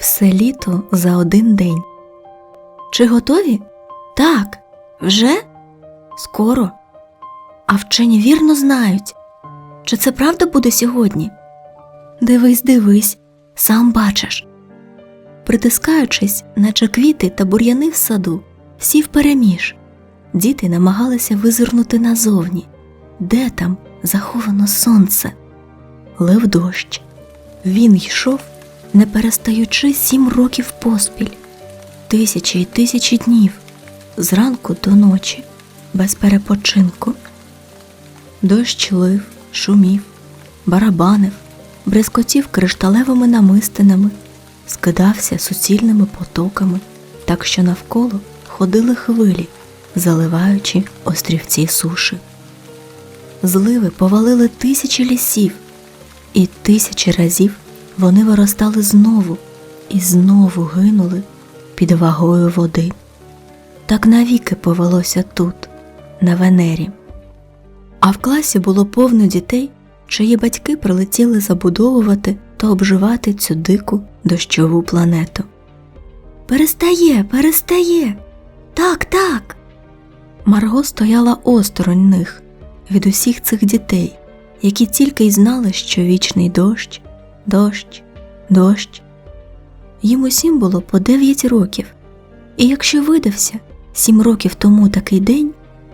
Все літо за один день. Чи готові? Так. Вже? Скоро. А вчені вірно знають. Чи це правда буде сьогодні? Дивись, дивись, сам бачиш. Притискаючись, наче квіти та бур'яни в саду, всі впереміж. Діти намагалися визирнути назовні. Де там заховано сонце? Лив дощ. Він йшов, не перестаючи сім років поспіль, тисячі й тисячі днів, зранку до ночі, без перепочинку. Дощ лив, шумів, барабанив, брескотів кришталевими намистинами, скидався суцільними потоками, так що навколо ходили хвилі, заливаючи острівці суші. Зливи повалили тисячі лісів, і тисячі разів вони виростали знову і знову гинули під вагою води. Так навіки повелося тут, на Венері. А в класі було повно дітей, чиї батьки прилетіли забудовувати та обживати цю дику дощову планету. Перестає, перестає. Так, так. Марго стояла осторонь них від усіх цих дітей, які тільки й знали, що вічний дощ, дощ, дощ. Їм усім було по дев'ять років, і якщо видався сім років тому такий день,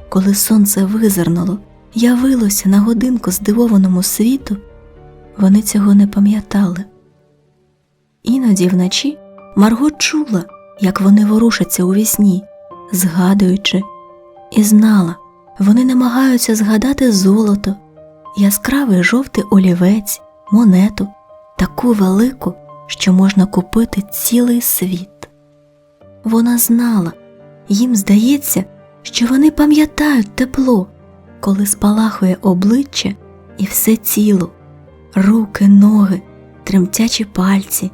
коли сонце визирнуло, явилося на годинку здивованому світу, вони цього не пам'ятали. Іноді вночі Марго чула, як вони ворушаться у вісні, згадуючи, і знала, вони намагаються згадати золото, яскравий жовтий олівець, монету, таку велику, що можна купити цілий світ. Вона знала, їм здається, що вони пам'ятають тепло, коли спалахує обличчя і все тіло, руки, ноги, тремтячі пальці,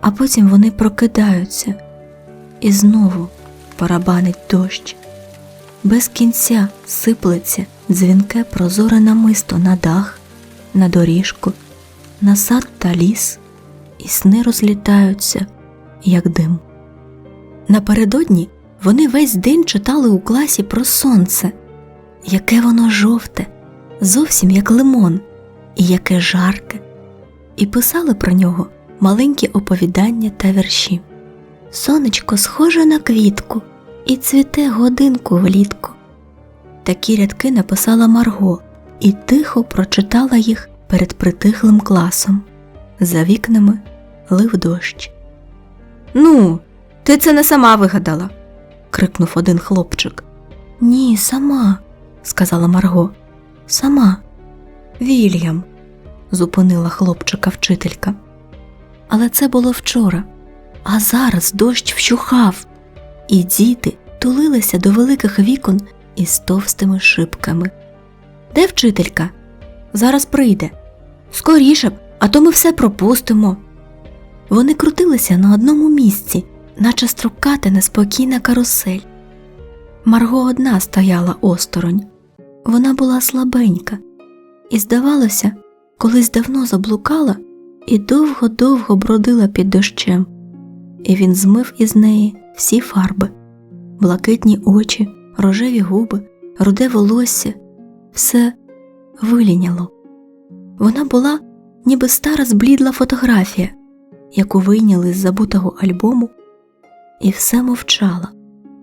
а потім вони прокидаються і знову барабанить дощ. Без кінця сиплеться дзвінке прозоре намисто на дах, на доріжку, на сад та ліс, і сни розлітаються, як дим. Напередодні вони весь день читали у класі про сонце, яке воно жовте, зовсім як лимон, і яке жарке, і писали про нього маленькі оповідання та вірші. Сонечко схоже на квітку і цвіте годинку влітку. Такі рядки написала Марго і тихо прочитала їх перед притихлим класом. За вікнами лив дощ. Ну, ти це не сама вигадала. крикнув один хлопчик. Ні, сама, сказала Марго. Сама. Вільям, зупинила хлопчика вчителька. Але це було вчора, а зараз дощ вщухав, і діти тулилися до великих вікон із товстими шибками. Де вчителька? Зараз прийде. Скоріше б, а то ми все пропустимо. Вони крутилися на одному місці, наче строката неспокійна карусель. Марго одна стояла осторонь. Вона була слабенька, і, здавалося, колись давно заблукала і довго-довго бродила під дощем, і він змив із неї всі фарби, блакитні очі, рожеві губи, руде волосся, все виліняло. Вона була ніби стара зблідла фотографія, яку вийняли з забутого альбому, і все мовчала.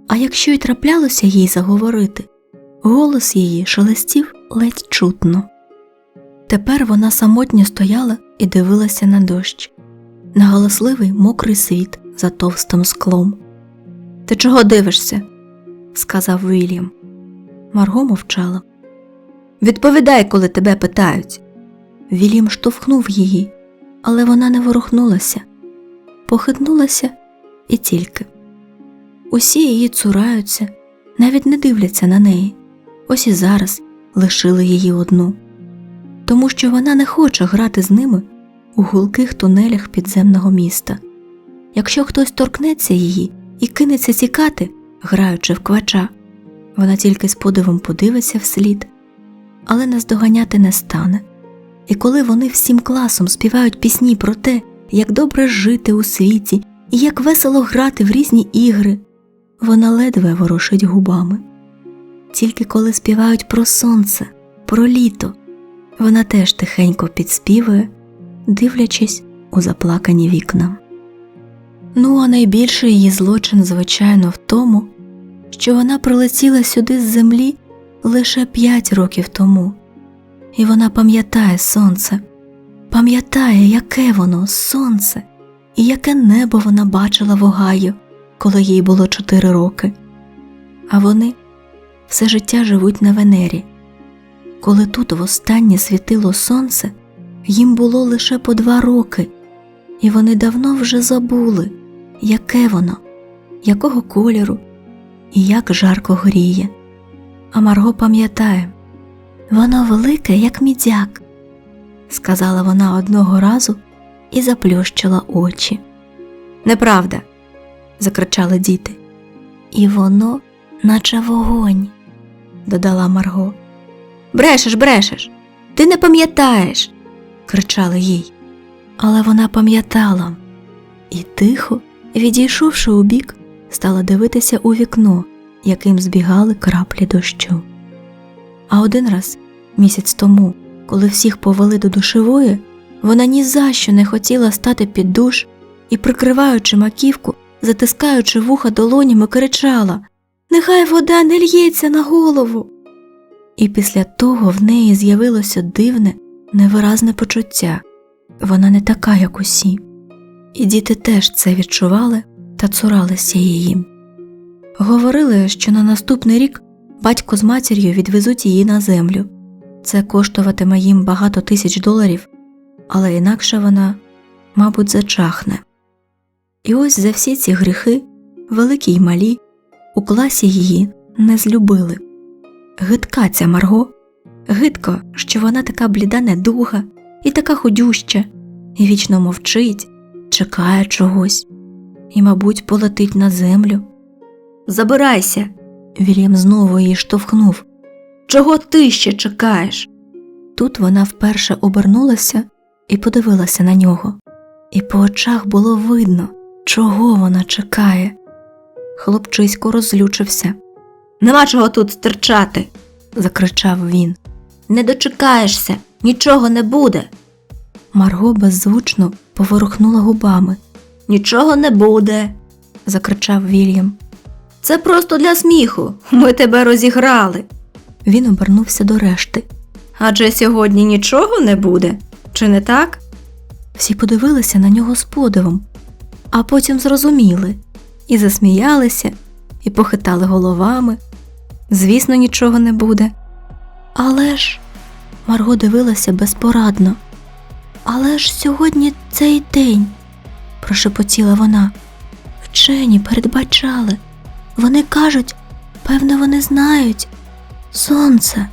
А якщо й траплялося їй заговорити, голос її шелестів ледь чутно. Тепер вона самотньо стояла і дивилася на дощ, на галасливий мокрий світ за товстим склом. Ти чого дивишся? сказав Вільям. Марго мовчала. Відповідай, коли тебе питають. Вільям штовхнув її, але вона не ворухнулася, похитнулася і тільки. Усі її цураються, навіть не дивляться на неї. Ось і зараз лишили її одну, тому що вона не хоче грати з ними у гулких тунелях підземного міста. Якщо хтось торкнеться її і кинеться тікати, граючи в квача, вона тільки з подивом подивиться вслід, але наздоганяти не стане. І коли вони всім класом співають пісні про те, як добре жити у світі і як весело грати в різні ігри, вона ледве ворушить губами. Тільки коли співають про сонце, про літо, вона теж тихенько підспівує, дивлячись у заплакані вікна. Ну, а найбільший її злочин, звичайно, в тому, що вона прилетіла сюди з землі лише п'ять років тому, і вона пам'ятає сонце, пам'ятає, яке воно сонце, і яке небо вона бачила в Огайо, коли їй було чотири роки. А вони все життя живуть на Венері. Коли тут востаннє світило сонце, їм було лише по два роки, і вони давно вже забули, яке воно, якого кольору і як жарко гріє. А Марго пам'ятає воно велике, як мідяк, сказала вона одного разу і заплющила очі. Неправда. закричали діти. І воно, наче вогонь, додала Марго. Брешеш, брешеш, ти не пам'ятаєш, кричали їй. Але вона пам'ятала і тихо, відійшовши у бік, стала дивитися у вікно, яким збігали краплі дощу. А один раз, місяць тому, коли всіх повели до душевої, вона ні за що не хотіла стати під душ і, прикриваючи маківку, затискаючи вуха долонями, кричала Нехай вода не л'ється на голову. І після того в неї з'явилося дивне, невиразне почуття вона не така, як усі. І діти теж це відчували та цуралися її. Говорили, що на наступний рік батько з матір'ю відвезуть її на землю. Це коштуватиме їм багато тисяч доларів, але інакше вона, мабуть, зачахне. І ось за всі ці гріхи, великі й малі, у класі її не злюбили. Гидка ця Марго, гидко, що вона така бліда недуга і така худюща, і вічно мовчить, чекає чогось, і, мабуть, полетить на землю. Забирайся. Вільям знову її штовхнув. Чого ти ще чекаєш? Тут вона вперше обернулася і подивилася на нього, і по очах було видно, чого вона чекає. Хлопчисько розлючився. Нема чого тут стирчати, закричав він. Не дочекаєшся, нічого не буде. Марго беззвучно поворухнула губами. Нічого не буде, закричав Вільям. Це просто для сміху. Ми тебе розіграли. Він обернувся до решти. Адже сьогодні нічого не буде, чи не так? Всі подивилися на нього з подивом, а потім зрозуміли і засміялися, і похитали головами. Звісно, нічого не буде. Але ж, Марго дивилася безпорадно. Але ж сьогодні цей день, прошепотіла вона. Вчені передбачали. Вони кажуть, певно, вони знають. Сонце.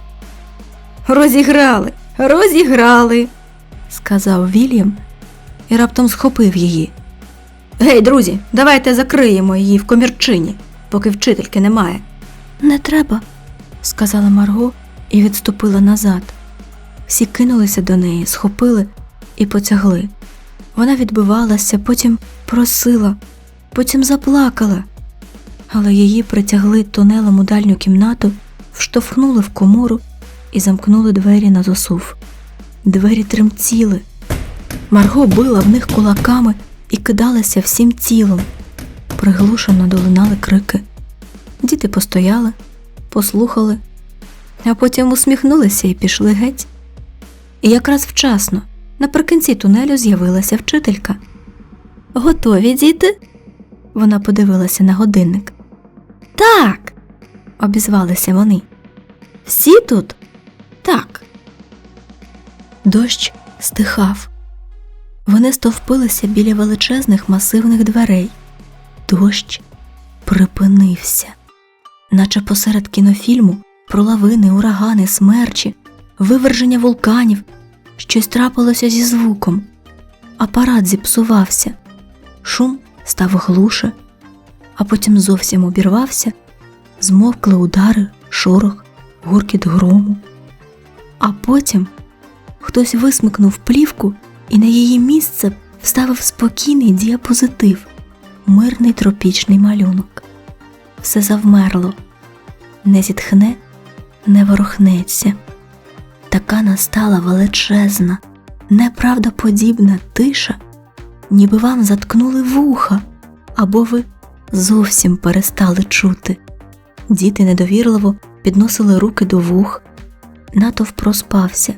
Розіграли, розіграли, сказав Вільям і раптом схопив її. Гей, друзі, давайте закриємо її в комірчині, поки вчительки немає. Не треба, сказала Марго і відступила назад. Всі кинулися до неї, схопили і потягли. Вона відбивалася, потім просила, потім заплакала, але її притягли тунелем у дальню кімнату, вштовхнули в комору і замкнули двері на засув. Двері тремтіли. Марго била в них кулаками і кидалася всім тілом. Приглушено долинали крики. Діти постояли, послухали, а потім усміхнулися і пішли геть. І якраз вчасно, наприкінці тунелю з'явилася вчителька. Готові, діти? Вона подивилася на годинник. Так, обізвалися вони. Всі тут? Так. Дощ стихав. Вони стовпилися біля величезних масивних дверей. Дощ припинився, наче посеред кінофільму про лавини, урагани, смерчі, виверження вулканів. Щось трапилося зі звуком. Апарат зіпсувався, шум став глуше, а потім зовсім обірвався, змовкли удари, шорох, гуркіт грому. А потім хтось висмикнув плівку, і на її місце вставив спокійний діапозитив, мирний тропічний малюнок. Все завмерло, не зітхне, не ворухнеться. Така настала величезна, неправдоподібна тиша, ніби вам заткнули вуха, або ви зовсім перестали чути. Діти недовірливо підносили руки до вух, натовп проспався,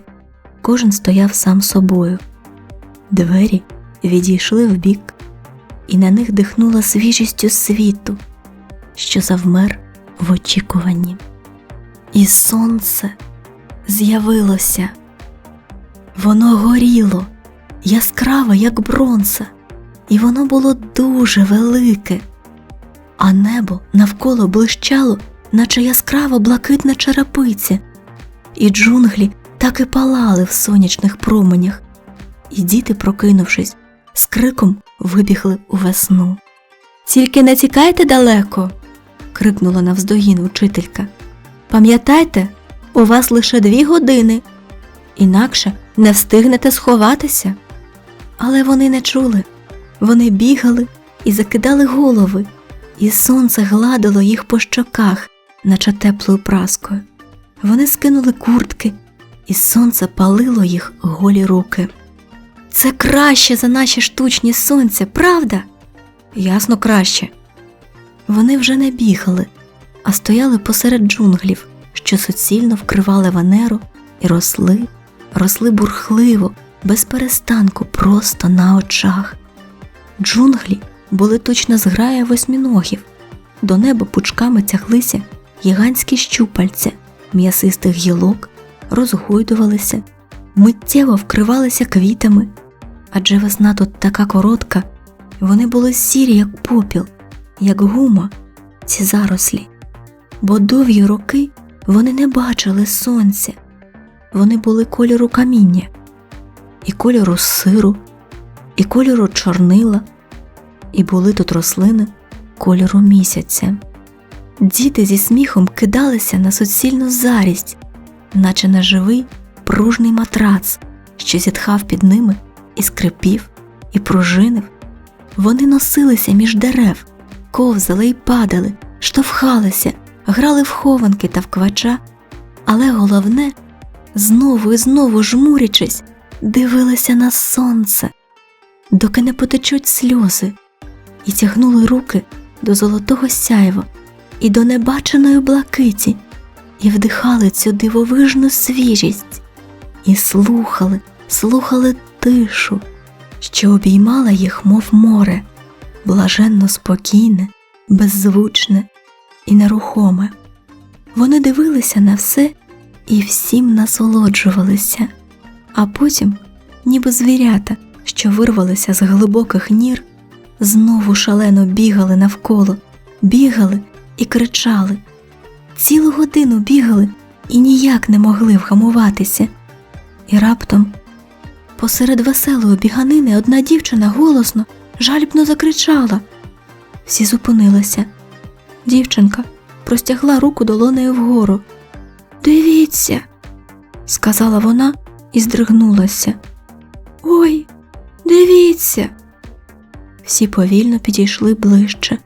кожен стояв сам собою. Двері відійшли вбік, і на них дихнула свіжістю світу, що завмер в очікуванні. І сонце з'явилося. Воно горіло, яскраве, як бронза, і воно було дуже велике, а небо навколо блищало, наче яскрава блакитна черепиця, і джунглі так і палали в сонячних променях, і діти, прокинувшись, з криком вибігли у весну. Тільки не тікайте далеко. крикнула навздогін учителька. Пам'ятайте, у вас лише дві години, інакше не встигнете сховатися. Але вони не чули. Вони бігали і закидали голови, і сонце гладило їх по щоках, наче теплою праскою. Вони скинули куртки, і сонце палило їх голі руки. Це краще за наші штучні сонця, правда? Ясно, краще. Вони вже не бігали, а стояли посеред джунглів, що суцільно вкривали ванеру, і росли, росли бурхливо, без перестанку, просто на очах. Джунглі були точно зграя восьміногів, до неба пучками тяглися гігантські щупальця, м'ясистих гілок, розгойдувалися, миттєво вкривалися квітами, адже весна тут така коротка, вони були сірі, як попіл, як гума, ці зарослі, бо довгі роки вони не бачили сонця, вони були кольору каміння, і кольору сиру, і кольору чорнила, і були тут рослини кольору місяця. Діти зі сміхом кидалися на суцільну зарість, наче на живий пружний матрац, що зітхав під ними і скрипів, і пружинив. Вони носилися між дерев, ковзали й падали, штовхалися, грали в хованки та в квача, але головне, знову і знову жмурячись, дивилися на сонце, доки не потечуть сльози, і тягнули руки до золотого сяйва і до небаченої блакиті, і вдихали цю дивовижну свіжість, і слухали, слухали тишу, що обіймала їх, мов море, блаженно спокійне, беззвучне і нерухоме. Вони дивилися на все і всім насолоджувалися, а потім, ніби звірята, що вирвалися з глибоких нір, знову шалено бігали навколо, бігали і кричали. Цілу годину бігали і ніяк не могли вгамуватися. І раптом посеред веселої біганини одна дівчина голосно, жалібно закричала. Всі зупинилися. Дівчинка простягла руку долонею вгору. Дивіться, сказала вона і здригнулася. Ой, дивіться. Всі повільно підійшли ближче.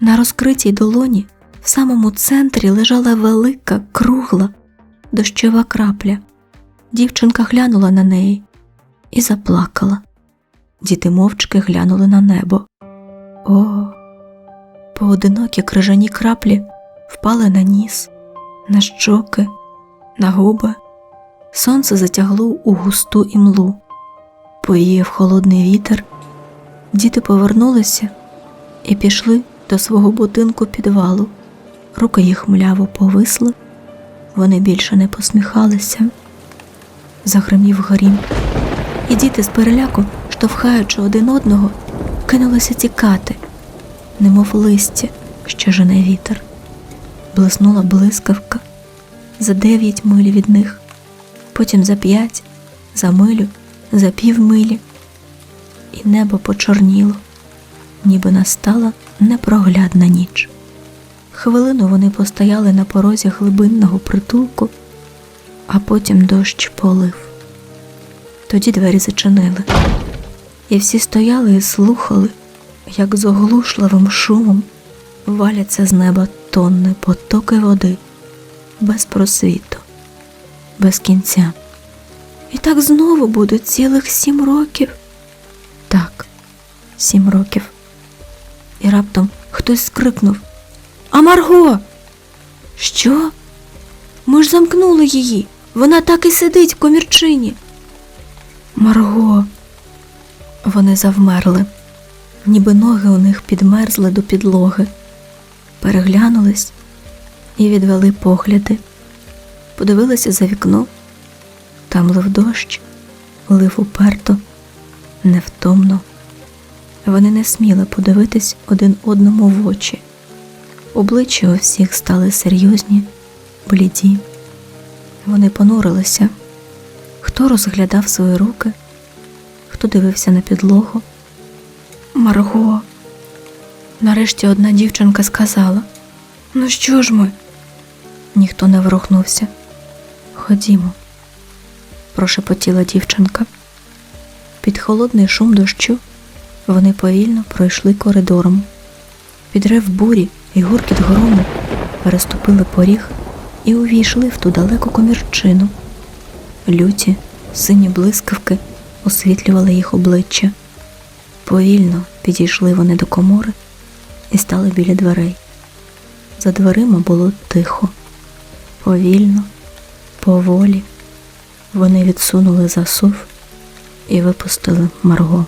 На розкритій долоні в самому центрі лежала велика, кругла, дощова крапля. Дівчинка глянула на неї і заплакала. Діти мовчки глянули на небо. О, поодинокі крижані краплі впали на ніс, на щоки, на губи. Сонце затягло у густу імлу. Поїв холодний вітер. Діти повернулися і пішли до свого будинку підвалу. Руки їх мляво повисли, вони більше не посміхалися. Загримів горім, і діти з переляку, штовхаючи один одного, кинулися тікати, немов листя, що жене вітер. Блиснула блискавка за дев'ять миль від них, потім за п'ять, за милю, за півмилі, і небо почорніло, ніби настала непроглядна ніч. Хвилину вони постояли на порозі глибинного притулку, а потім дощ полив. Тоді двері зачинили. і всі стояли і слухали, як з оглушливим шумом валяться з неба тонни потоки води без просвіту, без кінця. І так знову буде цілих сім років. Сім років. І раптом хтось скрикнув А Марго! Що? Ми ж замкнули її. Вона так і сидить в комірчині. Марго. Вони завмерли, ніби ноги у них підмерзли до підлоги, переглянулись і відвели погляди, подивилися за вікно. Там лив дощ, лив уперто, невтомно. Вони не сміли подивитись один одному в очі. Обличчя у всіх стали серйозні, бліді. Вони понурилися. Хто розглядав свої руки, хто дивився на підлогу. Марго. Нарешті одна дівчинка сказала: Ну що ж ми? Ніхто не ворухнувся. Ходімо, прошепотіла дівчинка. Під холодний шум дощу вони повільно пройшли коридором. Під рев бурі і гуркіт грому переступили поріг і увійшли в ту далеку комірчину. Люті, сині блискавки освітлювали їх обличчя. Повільно підійшли вони до комори і стали біля дверей. За дверима було тихо, повільно, поволі. Вони відсунули засув і випустили Марго.